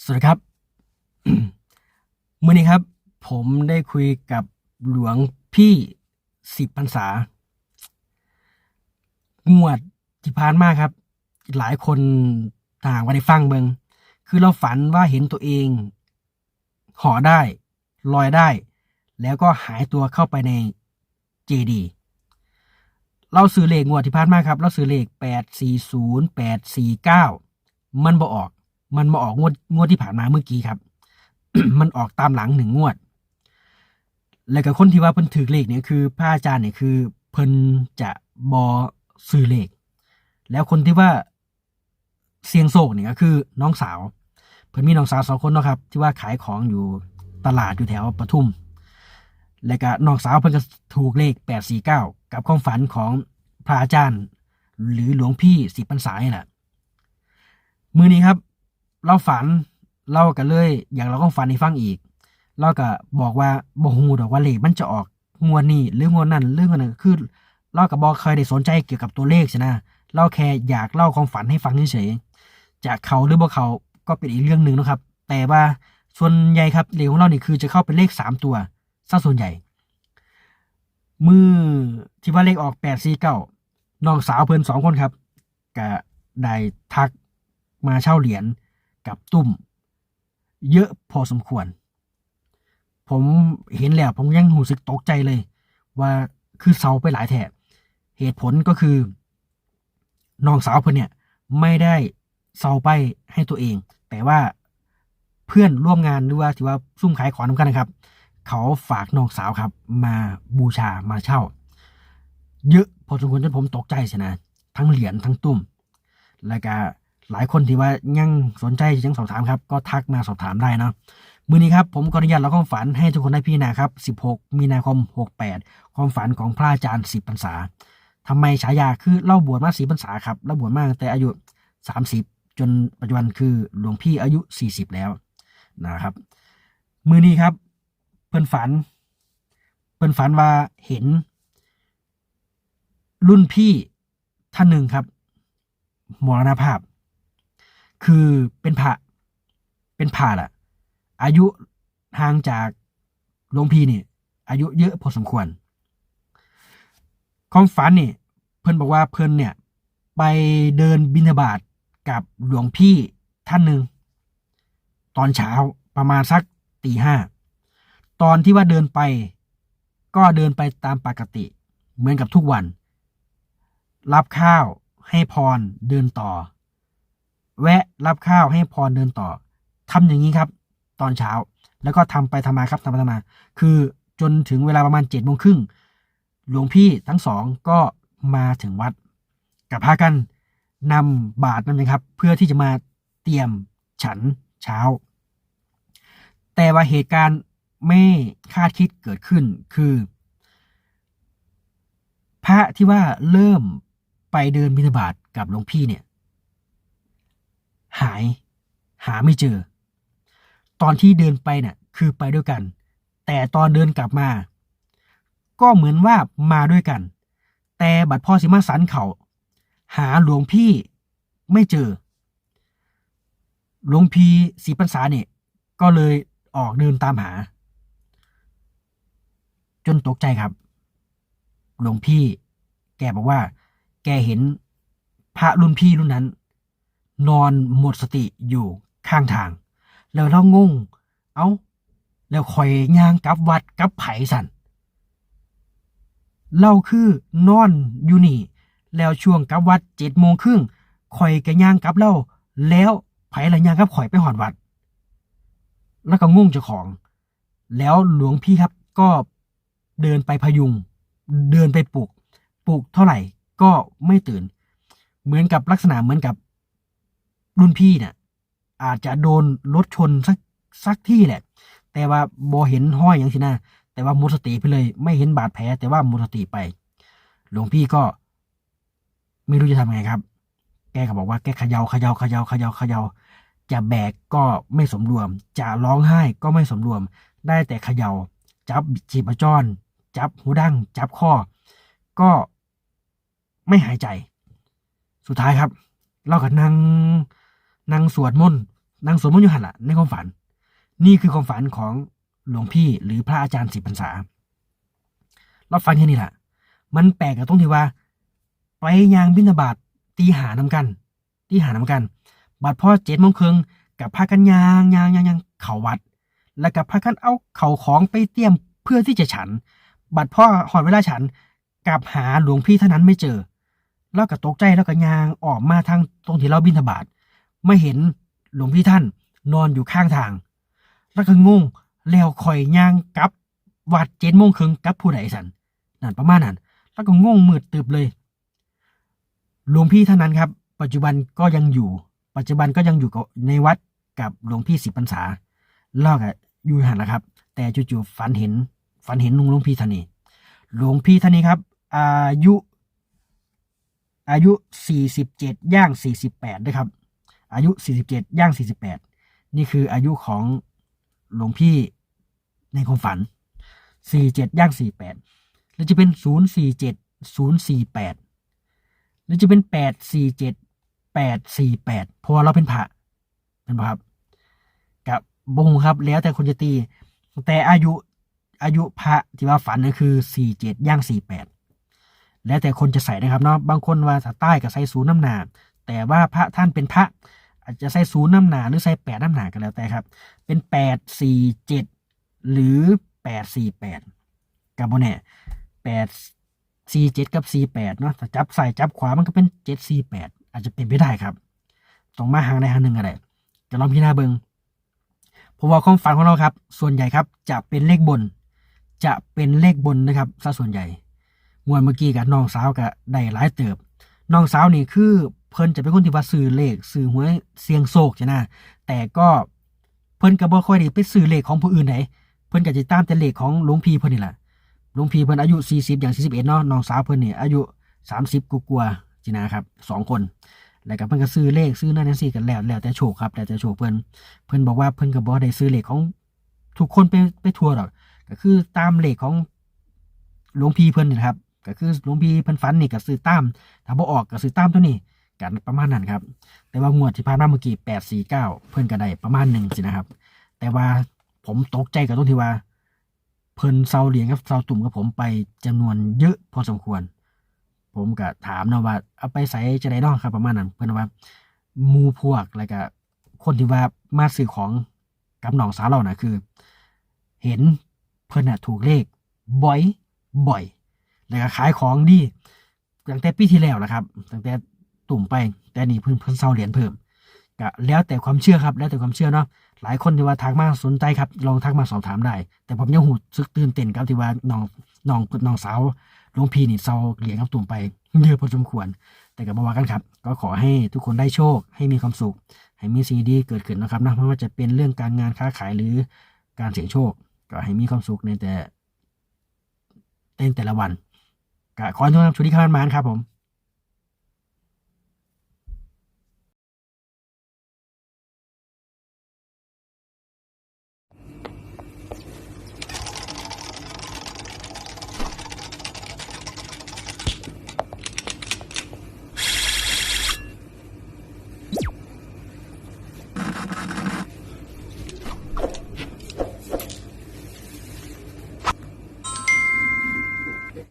สวัสดีครับเมื่อนี้ครับ ผมได้คุยกับหลวงพี่สิบพรรษางวดที่ผ่านมาครับ หลายคนต่างว่าได้ฟังเบิงคือเราฝันว่าเห็นตัวเองห่อได้ ลอยได้ แล้วก็หายตัวเข้าไปในเจดีเราซื้อเลขงวดที่ผ่านมาครับ เราซื้อเลขแปดสี่ศูนย์แปดสี่เก้ามันบ่ออก มันมาออกงวดงวดที่ผ่านมาเมื่อกี้ครับ มันออกตามหลังหนึ่งงวด แล้วก็คนที่ว่าเพิ่นถือเลขเนี่ยคือพระอาจารย์เนี่ยคือเพิ่นจะบอซื้อเลข แล้วคนที่ว่าเสียงโศกเนี่ยก็คือน้องสาว เพิ่นมีน้องสาวสองคนเนาะครับ ที่ว่าขายของอยู่ตลาดอยู่แถวปทุม แล้วก็น้องสาวเพิ่นก็ถูกเลขแปดสี่เก้ากับความฝันของพระอาจารย์ หรือหลวงพี่สิบพรรษานี่แหละมือนี้ครับ เราฝันเราก็เลย อย่างเราก็ฝันให้ฟังอีก เราก็บอกว่าบ่ฮู้ดอกว่าเลขมันจะออกงวดนี้หรืองวดนั้นหรืองวดนั้นคือเราก็บ่เคยได้สนใจเกี่ยวกับตัวเลขใช่นะเราแค่อยากเล่าความฝันให้ฟังเฉยๆจะเขาหรือบ่เขาก็เป็นอีกเรื่องหนึ่งนะครับ แต่ว่าส่วนใหญ่ครับเลขของเรานี่คือจะเข้าเป็นเลขสามตัวซะส่วนใหญ่มือที่ว่าเลขออกแปดสี่เก้าน้องสาวเพิ่นสองคนครับก็ได้ทักมาเช่าเหรียญ กับตุ้ม เยอะพอสมควร ผมเห็นแล้วผมยังรู้สึกตกใจเลย ว่าคือเซาไปหลายแถบเหตุผลก็คือน้องสาวเพิ่นเนี่ยไม่ได้เซาไปให้ตัวเอง แต่ว่าเพื่อนร่วมงานหรือว่าที่ว่าซุ่มขายของนำกันนะครับ เขาฝากน้องสาวครับ มาบูชามาเช่า เยอะพอสมควรจนผมตกใจสินะทั้งเหรียญทั้งตุ้ม แล้วก็ หลายคนที่ว่ายังสนใจยังสอบถามครับ ก็ทักมาสอบถามได้เนาะมือนี้ครับผมขออนุญาตเล่าความฝันให้ทุกคนได้พิจารณาครับ 16 มีนาคม 68 ความฝันของพระอาจารย์สิบพรรษาทำไมฉายาคือเล่าบวชมาสีพรรษาครับเล่าบวชมาตั้งแต่อายุ 30 จนปัจจุบันคือหลวงพี่อายุ 40 แล้วนะครับ มือนี้ครับ เพิ่นฝัน เพิ่นฝันว่าเห็น รุ่นพี่ท่านหนึ่งครับมรณภาพ คือเป็นพระเป็นพระล่ะอายุห่างจากหลวงพี่นี่ อายุเยอะพอสมควรความฝันนี่เพิ่นบอกว่าเพิ่นเนี่ย ไปเดินบิณฑบาตกับหลวงพี่ท่านหนึ่งตอนเช้าประมาณสักตีห้าตอนที่ว่าเดินไป ก็เดินไปตามปกติ เหมือนกับทุกวัน รับข้าวให้พรเดินต่อ แวะรับข้าวให้พรเดินต่อทำอย่างนี้ครับ ตอนเช้า แล้วก็ทำไปทำมาครับทำไปทำมา คือจนถึงเวลาประมาณเจ็ดโมงครึ่งหลวงพี่ทั้งสองก็มาถึงวัด กับพากันนำบาตรนั่นเองครับ เพื่อที่จะมาเตรียมฉันเช้า แต่ว่าเหตุการณ์ไม่คาดคิดเกิดขึ้นคือ พระที่ว่าเริ่มไปเดินบิณฑบาตกับหลวงพี่เนี่ย หาย หาไม่เจอ ตอนที่เดินไปเนี่ยคือไปด้วยกัน แต่ตอนเดินกลับมา ก็เหมือนว่ามาด้วยกัน แต่บัดพ่อสิมาสันเขาหาหลวงพี่ไม่เจอ หลวงพี่สีพรรษาเนี่ยก็เลยออกเดินตามหา จนตกใจครับ หลวงพี่ แกบอกว่า แกเห็นพระรุ่นพี่รุ่นนั้น นอนหมดสติอยู่ข้างทาง แล้วเรางง เอา้า แล้วคอยย่างกับวัดกับไผ่สันเราคือนอนอยู่นี่ แล้วช่วงกับวัดเจ็ดโมงครึ่งคอยกะย่างกับเล่าแล้วไผ่ละย่างกับข่อยไปหอดวัด แล้วก็งงเจ้าของ แล้วหลวงพี่ครับก็เดินไปพยุง เดินไปปลุกปลุกเท่าไหร่ก็ไม่ตื่น เหมือนกับลักษณะเหมือนกับ รุ่นพี่เนี่ยอาจจะโดนรถชนสักสักที่แหละ แต่ว่าบอเห็นห้อยอย่างสินะแต่ว่าหมดสติไปเลย ไม่เห็นบาดแผล แต่ว่าหมดสติไป หลวงพี่ก็ ไม่รู้จะทำไงครับ แกก็บอกว่าแกเขยา่าเขยา่าเขยา่าเขยา่าเขยา่าจะแบกก็ไม่สมรวม จะร้องไห้ก็ไม่สมรวม ได้แต่เขยา่า จับจีบจร จับหูดั้ง จับข้อ ก็ไม่หายใจ สุดท้ายครับ เราก็นั่ง นั่งสวดมนต์นั่งสวดมนต์อยู่หันละในความฝัน นี่คือความฝันของหลวงพี่หรือพระอาจารย์สิบพรรษาเราฟังแค่นี้แหละมันแปลกกับตรงที่ว่า ไปยางบิณฑบาตตีหานำกัน ตีหานำกันบัดพ่อเจ็ดโมงครึ่งกับพากันยางยางยางยางเข่าวัด แล้วกับพากันเอาเข่าของไปเตรียมเพื่อที่จะฉันบัดพ่อหอดเวลาฉันกลับหาหลวงพี่เท่านั้นไม่เจอ แล้วก็ตกใจแล้วก็ยางออกมาทางตรงที่เราบินทบาท ไม่เห็นหลวงพี่ท่านนอนอยู่ข้างทาง แล้วก็งงแล้วคอยยางกับวัดเจ็ดโมงครึ่งกับผู้ใดสันนั่นประมาณนั้น แล้วก็งงมืดตึบเลย หลวงพี่ท่านนั้นครับ ปัจจุบันก็ยังอยู่ ปัจจุบันก็ยังอยู่กับในวัดกับหลวงพี่สิบพรรษาลอกอะอยู่หันนะครับ แต่จู่ๆฝันเห็น ฝันเห็นลุงหลวงพี่ท่านนี้หลวงพี่ท่านนี้ครับ อายุ อายุ47ย่าง48นะครับ อายุ 47 ย่าง 48 นี่คืออายุของหลวงพี่ในความฝัน 47 ย่าง 48 แล้วจะเป็น 047 048 แล้วจะเป็น 847 848 เพราะว่าเราเป็นพระเป็นปะครับกับบงครับแล้วแต่คนจะตี แต่อายุอายุพระที่ว่าฝันก็คือ47ย่าง48 แล้วแต่คนจะใส่นะครับเนาะบางคนว่าถ้าใต้ก็ใส่ศูนย์น้ำหนาแต่ว่าพระท่านเป็นพระ อาจจะใส่ศูนย์น้ำหนาหรือใส่แปดน้ำหนาก็แล้วแต่ครับ เป็นแปดสี่เจ็ดหรือแปดสี่แปดกับโบเน่แปดสี่เจ็ดกับสี่แปดเนาะถ้าจับใส่จับขวามันก็เป็นเจ็ดสี่แปดอาจจะเป็นไปได้ครับตรงมาหางใดหางหนึ่งอะไรจะลองพิจารณาเบิงเพราะว่าความฝันของเราครับ ส่วนใหญ่ครับจะเป็นเลขบน จะเป็นเลขบนนะครับซะส่วนใหญ่งวดเมื่อกี้กับน้องสาวก็ได้หลายเติบน้องสาวนี่คือ เพิ่นจะเป็นคนที่ว่าซื้อเลขซื้อหวยเสียงโศกใช่นะแต่ก็เพิ่นก็บ่ค่อยได้ไปซื้อเลขของผู้อื่นไหนเพิ่นก็จะตามแต่เลขของหลวงพี่เพิ่นนี่แหละหลวงพี่เพิ่นอายุ 40 อย่าง 41 เนาะน้องสาวเพิ่นนี่อายุ 30กว่าๆสินะครับสองคน แล้วก็เพิ่นก็ซื้อเลขซื้อนั่นนั่นสิกันแล้วแล้วแต่โชคครับแล้วแต่โชคเพิ่นเพิ่นบอกว่าเพิ่นก็บ่ได้ซื้อเลขของทุกคนไปไปทั่วหรอกก็คือตามเลขของหลวงพี่เพิ่นนี่แหละครับ ก็คือหลวงพี่เพิ่นฝันนี่ก็ซื้อตามถ้าบ่ออกก็ซื้อตามตัวนี้ กันประมาณนั้นครับ แต่ว่างวดที่ผ่านมาเมื่อกี้แปดสี่เก้าเพิ่อนก็ได้ประมาณหนึ่งสินะครับ แต่ว่าผมตกใจกับตรงที่ว่า เพิ่นเซาเหรียญกับเซาตุ่มกับผมไปจำนวนเยอะพอสมควร ผมก็ถามนะว่าเอาไปใส่จะได้ดอกครับประมาณนั้น เพิ่อนว่ามูพวกแล้วก็คนที่ว่ามาซื้อของกับน้องสาวเรานะคือ เห็นเพิ่นน่ะถูกเลขบ่อยบ่อย แล้วก็ขายของดีตั้งแต่ปีที่แล้วแหละครับตั้งแต่ ตุ่มไป แต่นี่เพิ่นเพิ่นเซาเหรียญเพิ่มก็แล้วแต่ความเชื่อครับ แล้วแต่ความเชื่อเนาะหลายคนที่ว่าทักมาสนใจครับ ลองทักมาสอบถามได้ แต่ผมยังหูซึกตื่นเต้นครับที่ว่าน้องน้องน้องสาวหลวงพี่นี่เซาเหรียญกับตุ่มไปเยอะพอสมควร แต่ก็บอว่ากันครับ ก็ขอให้ทุกคนได้โชค ให้มีความสุข ให้มีสิ่งดีเกิดขึ้นนะครับนะไม่ว่าจะเป็นเรื่องการงานค้าขายหรือการเสี่ยงโชค ก็ให้มีความสุขในแต่ในแต่ละวันก็ขอให้ทุกท่านโชคดีครับมานครับผม